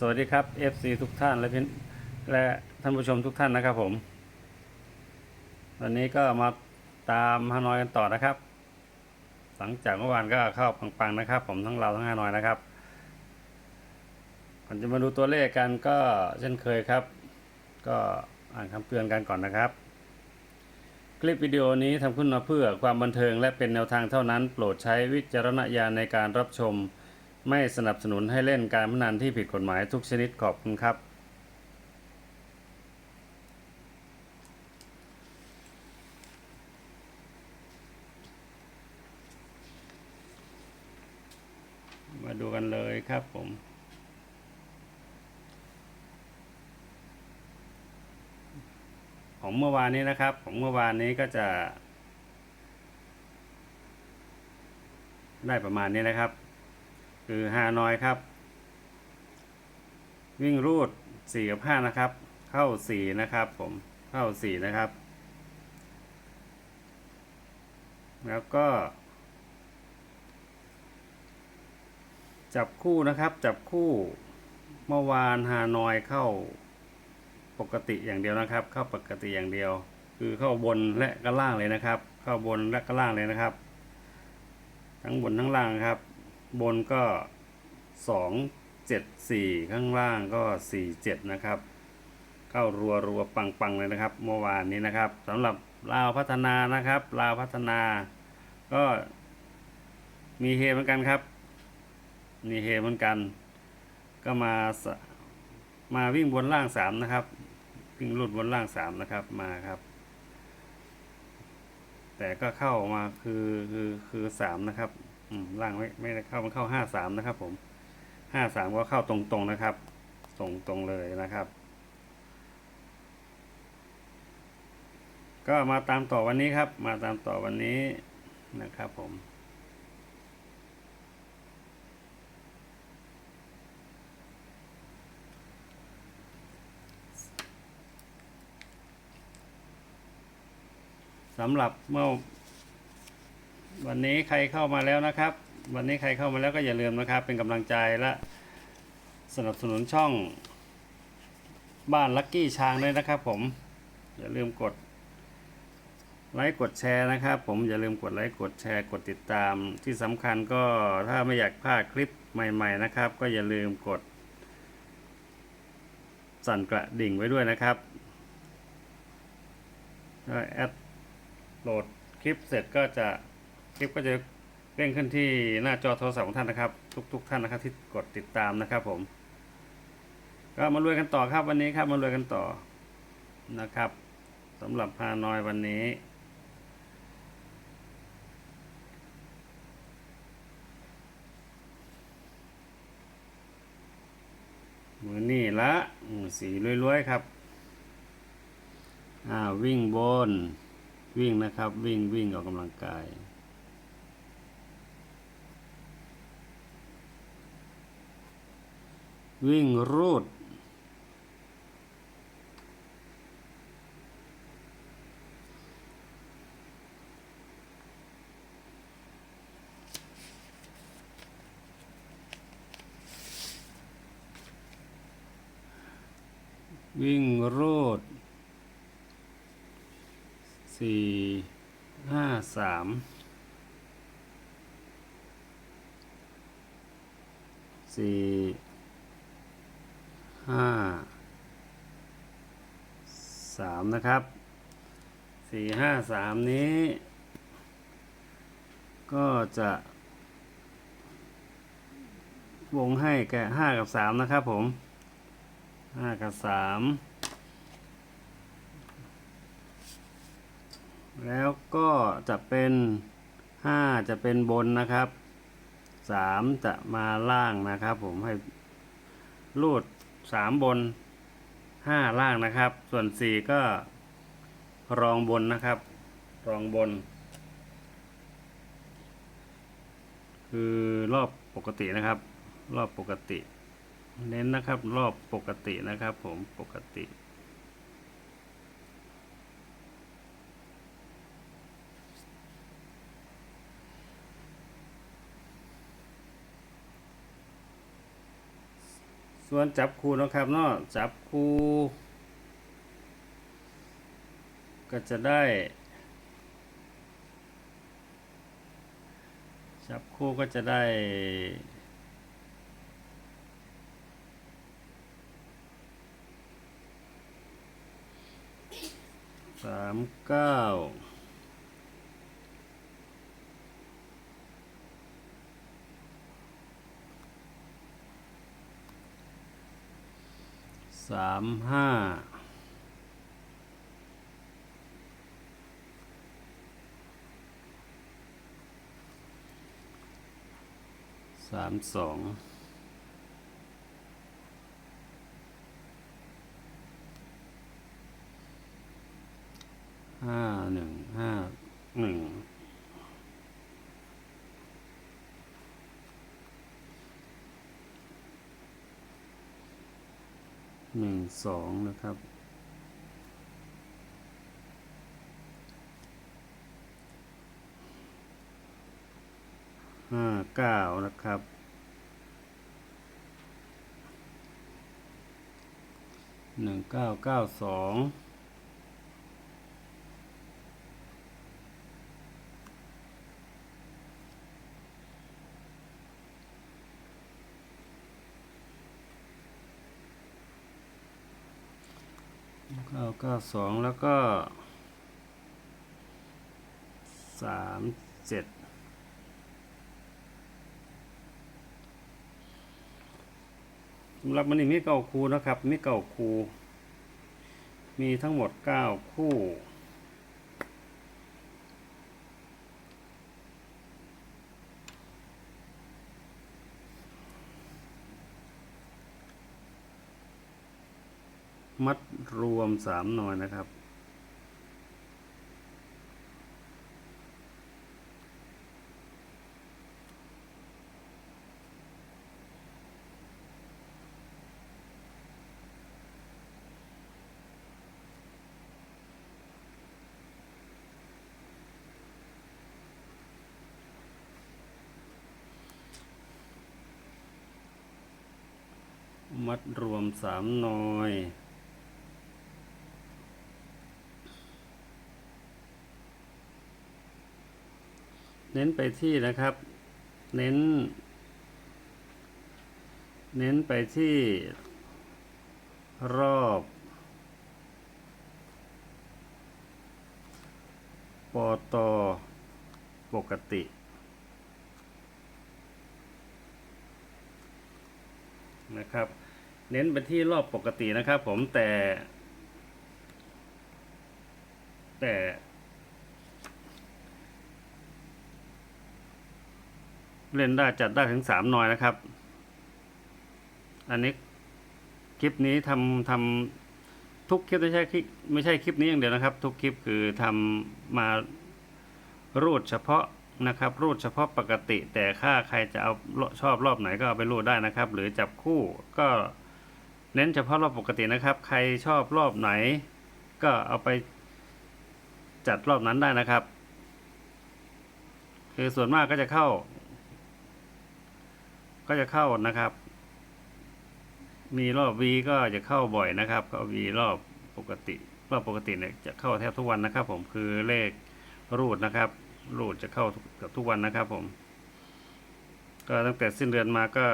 สวัสดีครับ FC ทุกท่านและพี่และท่านผู้ชมทุกท่านนะครับผมวันนี้ก็มาตามฮานอยกันต่อนะครับ หลังจากเมื่อวานก็เข้าปังๆนะครับ ผมทั้งเราทั้งฮานอยนะครับก่อนจะมาดูตัวเลขกันก็เช่นเคยครับ ก็อ่านคำเตือนกันก่อนนะครับ คลิปวิดีโอนี้ทำขึ้นมาเพื่อความบันเทิงและเป็นแนวทางเท่านั้น โปรดใช้วิจารณญาณในการรับชม ไม่สนับสนุนให้เล่นการพนันที่ผิดกฎหมายทุกชนิดขอบคุณครับ มาดูกันเลยครับผมของเมื่อวานนี้นะครับ ของเมื่อวานนี้ก็จะ ได้ประมาณนี้นะครับ คือฮานอยครับ วิ่งรูดสี่กับห้านะครับ เข้าสี่นะครับ ผมเข้าสี่นะครับ แล้วก็ จับคู่นะครับ จับคู่เมื่อวานฮานอยเข้าปกติอย่างเดียวนะครับ เข้าปกติอย่างเดียว คือเข้าบนและก็ล่างเลยนะครับ เข้าบนและก็ล่างเลยนะครับ ทั้งบนทั้งล่างครับ บนก็สองเจ็ดสี่ข้างล่างก็สี่เจ็ดนะครับ เข้ารัวรัวปังปังเลยนะครับ เมื่อวานนี้นะครับสำหรับลาวพัฒนานะครับลาวพัฒนา ก็มีเฮเหมือนกันครับ มีเฮเหมือนกัน ก็มามาวิ่งบนล่างสามนะครับ วิ่งรุดบนล่างสามนะครับมาครับ แต่ก็เข้ามาคือคือคือสามนะครับ ล่างไม่ไม่ได้เข้ามันเข้าห้าสามนะครับ ผมห้าสามก็เข้าตรงๆนะครับตรงตรงๆเลยนะครับ ก็มาตามต่อวันนี้ครับ มาตามต่อวันนี้นะครับผมสำหรับเมื่อ วันนี้ใครเข้ามาแล้วนะครับ วันนี้ใครเข้ามาแล้วก็อย่าลืมนะครับ เป็นกำลังใจและสนับสนุนช่องบ้านลักกี้ช้างด้วยนะครับ ผมอย่าลืมกดไลค์กดแชร์นะครับ ผมอย่าลืมกดไลค์กดแชร์กดติดตามที่สำคัญก็ถ้าไม่อยากพลาดคลิปใหม่ ๆนะครับ ก็อย่าลืมกด สั่นกระดิ่งไว้ด้วยนะครับถ้าแอดโหลดคลิปเสร็จก็จะ คลิปก็จะเด้งขึ้นที่หน้าจอโทรศัพท์ของท่านนะครับ ทุกๆท่านนะครับที่กดติดตามนะครับผม ก็มารวยกันต่อครับวันนี้ครับมารวยกันต่อนะครับสำหรับฮานอยวันนี้มือนี่ละอืมสีรวยๆครับ อ่าวิ่งบน วิ่งนะครับ วิ่งวิ่งออกกำลังกาย วิ่งรูด วิ่งรูดสี่ห้าสามสี่ ห้าสามนะครับสี่ห้าสามนี้ ก็จะวงให้แก่ห้ากับสามนะครับผมห้ากับสามแล้วก็จะเป็นห้าจะเป็นบนนะครับสามจะมาล่างนะครับผมให้รูด สามบนห้าล่างนะครับ ส่วนสี่ก็รองบนนะครับ รองบน คือรอบปกตินะครับ รอบปกติ เน้นนะครับ รอบปกตินะครับ ผมปกติ วนจับคู่นะครับเนาะจับคู่ก็จะได้ จับคู่ก็จะได้สามเก้า สามห้าสามสองห้าหนึ่งห้าหนึ่ง หนึ่งสองนะครับ ห้าเก้านะครับ หนึ่งเก้าเก้าสอง เก้าเก้าสองแล้วก็สามเจ็ดสำหรับมันนี่มีเก้าคูนะครับ มีเก้าคู มีทั้งหมดเก้าคู่ มัดรวมสามหน่วยนะครับ มัดรวมสามหน่วย น้นไปที่นะครับ เน้น เน้นไปที่รอบปอตอปกติ นะครับ เน้นไปที่รอบปกตินะครับผมแต่ แต่ เล่นได้จัดได้ถึงสามหน่อยนะครับ อันนี้คลิปนี้ทำทำทุกคลิปไม่ใช่คลิปไม่ใช่คลิปนี้อย่างเดียวนะครับ ทุกคลิปคือทำมารูดเฉพาะนะครับ รูดเฉพาะปกติ แต่ถ้าใครจะเอาชอบรอบไหนก็เอาไปรูดได้นะครับ หรือจับคู่ก็เน้นเฉพาะรอบปกตินะครับ ใครชอบรอบไหน ก็เอาไปจัดรอบนั้นได้นะครับ คือส่วนมากก็จะเข้า ก็จะเข้านะครับ มีรอบ V ก็จะเข้าบ่อยนะครับ ก็ V รอบปกติ รอบปกติเนี่ยจะเข้าแทบทุกวันนะครับ ผมคือเลขรูดนะครับ รูดจะเข้าทุกเกับทุกวันนะครับ ผม ก็ตั้งแต่สิ้นเดือนมาก็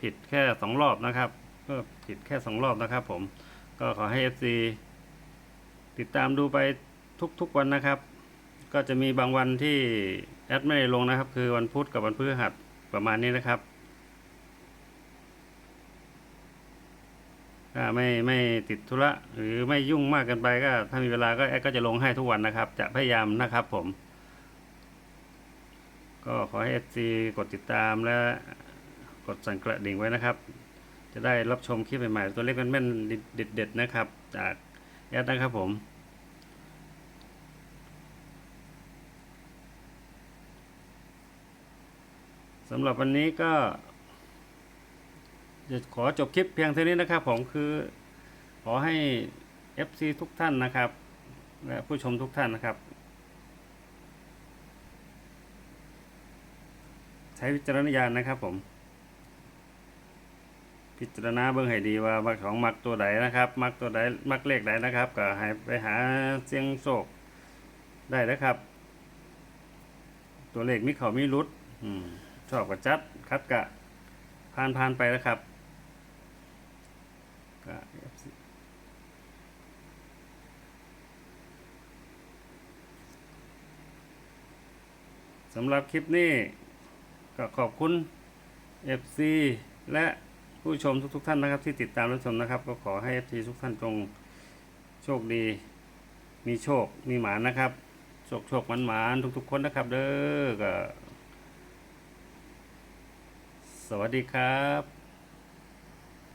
ผิดแค่สองรอบนะครับ ก็ผิดแค่สองรอบนะครับ ผม ก็ขอให้ FC ติดตามดูไปทุกๆวันนะครับ ก็จะมีบางวันที่แอดไม่ได้ลงนะครับ คือวันพุธกับวันพฤหัสประมาณนี้นะครับ ถ้าไม่ไม่ติดธุระหรือไม่ยุ่งมากเกินไปก็ ถ้ามีเวลาก็แอดก็จะลงให้ทุกวันนะครับ จะพยายามนะครับผม ก็ขอให้ FC กดติดตามและกดสั่นกระดิ่งไว้นะครับ จะได้รับชมคลิปใหม่ๆตัวเลขแม่นๆเด็ดๆนะครับ จากแอดนะครับผมสำหรับวันนี้ก็ จะขอจบคลิปเพียงเท่านี้นะครับผมคือขอให้ FC ทุกท่านนะครับ และผู้ชมทุกท่านนะครับ ใช้วิจารณญาณนะครับผม พิจารณาเบิ่งให้ดีว่ามักของมักตัวใดนะครับ มักตัวใดมักเลขใดนะครับ ก็ให้ไปหาเสียงโชคได้นะครับ ตัวเลขมีเขามีรุดชอบกับจัดคัดกะผ่านผ่านไปนะครับ ก็สำหรับคลิปนี้ ก็ขอบคุณ FC และผู้ชมทุกๆท่านนะครับที่ติดตามรับชมนะครับ ก็ขอให้ FC ทุกท่านจงโชคดี มีโชคมีหมานะครับ โชคโชคหมันหมานทุกๆคนนะครับ เด้อก็สวัสดีครับ